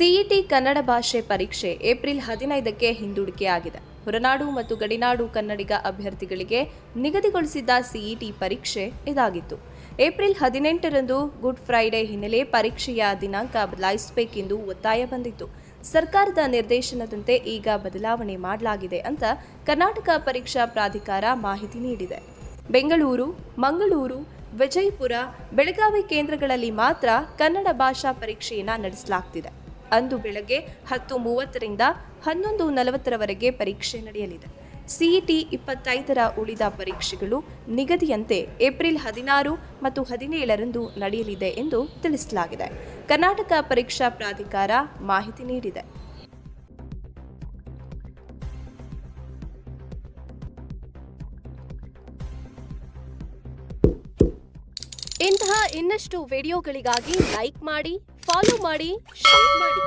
CET Kannada ಭಾಷೆ ಪರೀಕ್ಷೆ April ಹದಿನೈದಕ್ಕೆ ಹಿಂದೂಡಿಕೆಯಾಗಿದೆ. ಹೊರನಾಡು ಮತ್ತು ಗಡಿನಾಡು ಕನ್ನಡಿಗ ಅಭ್ಯರ್ಥಿಗಳಿಗೆ ನಿಗದಿಗೊಳಿಸಿದ್ದ ಸಿಇಟಿ ಪರೀಕ್ಷೆ ಇದಾಗಿತ್ತು. ಏಪ್ರಿಲ್ ಹದಿನೆಂಟರಂದು ಗುಡ್ ಫ್ರೈಡೆ ಹಿನ್ನೆಲೆ ಪರೀಕ್ಷೆಯ ದಿನಾಂಕ ಬದಲಾಯಿಸಬೇಕೆಂದು ಒತ್ತಾಯ ಬಂದಿತ್ತು. ಸರ್ಕಾರದ ನಿರ್ದೇಶನದಂತೆ ಈಗ ಬದಲಾವಣೆ ಮಾಡಲಾಗಿದೆ ಅಂತ ಕರ್ನಾಟಕ ಪರೀಕ್ಷಾ ಪ್ರಾಧಿಕಾರ ಮಾಹಿತಿ ನೀಡಿದೆ. ಬೆಂಗಳೂರು, ಮಂಗಳೂರು, ವಿಜಯಪುರ, ಬೆಳಗಾವಿ ಕೇಂದ್ರಗಳಲ್ಲಿ ಮಾತ್ರ ಕನ್ನಡ ಭಾಷಾ ಪರೀಕ್ಷೆಯನ್ನು ನಡೆಸಲಾಗ್ತಿದೆ. ಅಂದು ಬೆಳಗ್ಗೆ ಹತ್ತು ಮೂವತ್ತರಿಂದ ಹನ್ನೊಂದು ನಲವತ್ತರವರೆಗೆ ಪರೀಕ್ಷೆ ನಡೆಯಲಿದೆ. ಸಿಇಟಿ ಇಪ್ಪತ್ತೈದರ ಉಳಿದ ಪರೀಕ್ಷೆಗಳು ನಿಗದಿಯಂತೆ ಏಪ್ರಿಲ್ ಹದಿನಾರು ಮತ್ತು ಹದಿನೇಳರಂದು ನಡೆಯಲಿದೆ ಎಂದು ತಿಳಿಸಲಾಗಿದೆ. ಕರ್ನಾಟಕ ಪರೀಕ್ಷಾ ಪ್ರಾಧಿಕಾರ ಮಾಹಿತಿ ನೀಡಿದೆ. ಇಂತಹ ಇನ್ನಷ್ಟು ವಿಡಿಯೋಗಳಿಗಾಗಿ ಲೈಕ್ ಮಾಡಿ ಫಾಲೋ ಮಾಡಿ ಶೇರ್ ಮಾಡಿ.